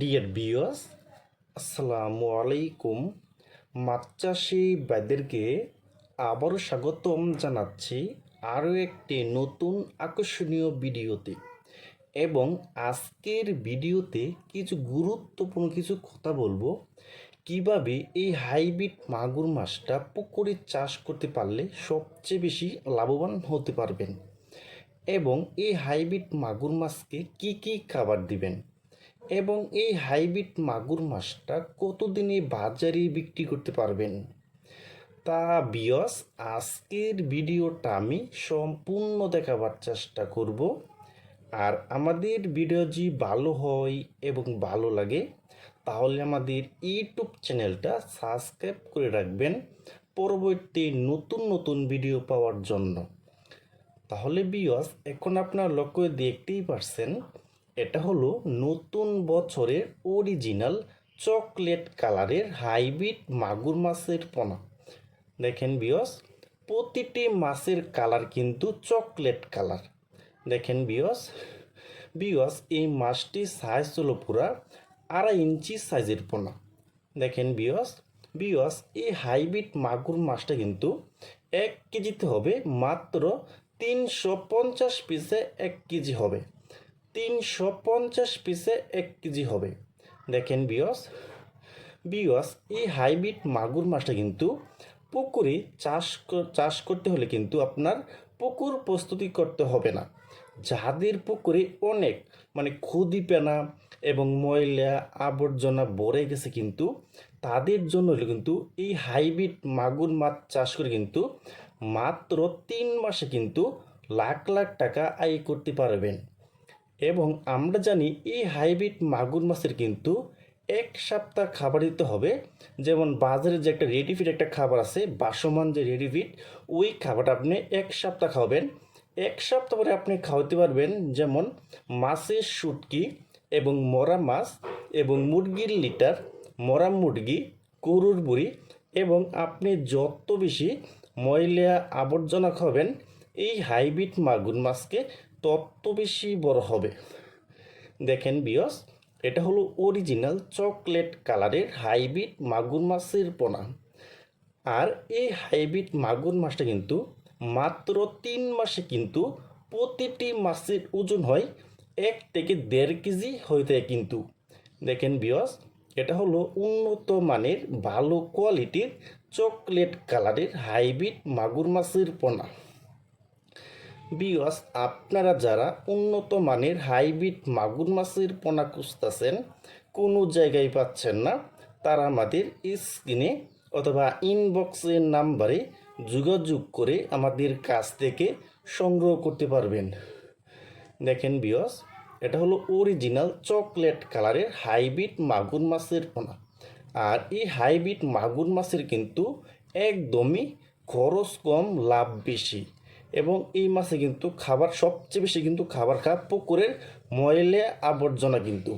Deer বিয়স আসসালামু আলাইকুম মাছ চাষি ভাইদেরকে আবারও স্বাগতম জানাচ্ছি আরও একটি নতুন আকর্ষণীয় ভিডিওতে। এবং আজকের ভিডিওতে কিছু গুরুত্বপূর্ণ কিছু কথা বলব। কীভাবে এই হাইব্রিড মাগুর মাছটা পুকুরে চাষ করতে পারলে সবচেয়ে বেশি লাভবান হতে পারবেন? এবং এই হাইব্রিড মাগুর মাছকে কি কি খাবার দিবেন? এবং এই হাইব্রিড মাগুর মাছটা কতদিনে বাজারে বিক্রি করতে পারবেন? তা বিয়স আজকের ভিডিওটা আমি সম্পূর্ণ দেখাবার চেষ্টা করব। আর আমাদের ভিডিও যদি ভালো হয় এবং ভালো লাগে, তাহলে আমাদের ইউটিউব চ্যানেলটা সাবস্ক্রাইব করে রাখবেন পরবর্তী নতুন নতুন ভিডিও পাওয়ার জন্য। তাহলে বিয়স এখন আপনার লক্ষ্য দেখতেই পারছেন এটা হলো নতুন বছরের অরিজিনাল চকলেট কালারের হাইব্রিড মাগুর মাছের পোনা। দেখেন বিয়স প্রতিটি মাছের কালার কিন্তু চকলেট কালার দেখেন বিয়স বিয়স এই মাছটির সাইজ হলো পুরা আড়াই ইঞ্চি সাইজের পোনা। দেখেন বিয়স বিয়স এই হাইব্রিড মাগুর মাছটা কিন্তু এক কেজিতে হবে মাত্র তিনশো পঞ্চাশ পিসে এক কেজি হবে। তিনশো পঞ্চাশ পিসে এক কেজি হবে। দেখেন বিয়স বিয়স এই হাইব্রিড মাগুর মাছটা কিন্তু পুকুরে চাষ চাষ করতে হলে কিন্তু আপনার পুকুর প্রস্তুতি করতে হবে না। যাদের পুকুরে অনেক মানে পেনা এবং ময়লা আবর্জনা ভরে গেছে কিন্তু, তাদের জন্য হলো কিন্তু এই হাইব্রিড মাগুর মাছ চাষ করে কিন্তু মাত্র তিন মাসে কিন্তু লাখ লাখ টাকা আয় করতে পারবেন। এবং আমরা জানি এই হাইব্রিড মাগুর মাছের কিন্তু এক সপ্তাহ খাবার দিতে হবে। যেমন বাজারে যে একটা রেডিফিট একটা খাবার আছে, বাসমান যে রেডিফিট ওই খাবারটা আপনি এক সপ্তাহ খাওয়াবেন। এক সপ্তাহ পরে আপনি খাওয়াতে পারবেন যেমন মাছের শুটকি এবং মরা মাছ এবং মুরগির লিটার, মরা মুরগি, গরুর বুড়ি এবং আপনি যত বেশি ময়লা আবর্জনা খাবেন এই হাইব্রিড মাগুর মাছকে তত বেশি বড় হবে। দেখেন বিয়স, এটা হলো অরিজিনাল চকলেট কালারের হাইব্রিড মাগুর মাছের পোনা। আর এই হাইব্রিড মাগুর মাছটা কিন্তু মাত্র তিন মাসে কিন্তু প্রতিটি মাছের ওজন হয় এক থেকে দেড় কেজি হয়ে থাকে কিন্তু। দেখেন বিয়স, এটা হলো উন্নত মানের ভালো কোয়ালিটির চকলেট কালারের হাইব্রিড মাগুর মাছের পোনা। বিয়স আপনারা যারা উন্নত মানের হাইব্রিড মাগুর মাছের পোনা খুঁজতেছেন, কোনো জায়গায় পাচ্ছেন না, তারা আমাদের স্ক্রিনে অথবা ইনবক্সের নাম্বারে যোগাযোগ করে আমাদের কাছ থেকে সংগ্রহ করতে পারবেন। দেখেন বিয়স এটা হলো অরিজিনাল চকলেট কালারের হাইব্রিড মাগুর মাছের পোনা। আর এই হাইব্রিড মাগুর মাছের কিন্তু একদমই খরচ কম, লাভ বেশি। এবং এই মাছে কিন্তু খাবার সবচেয়ে বেশি কিন্তু খাবার খা পুকুরের ময়লে আবর্জনা কিন্তু।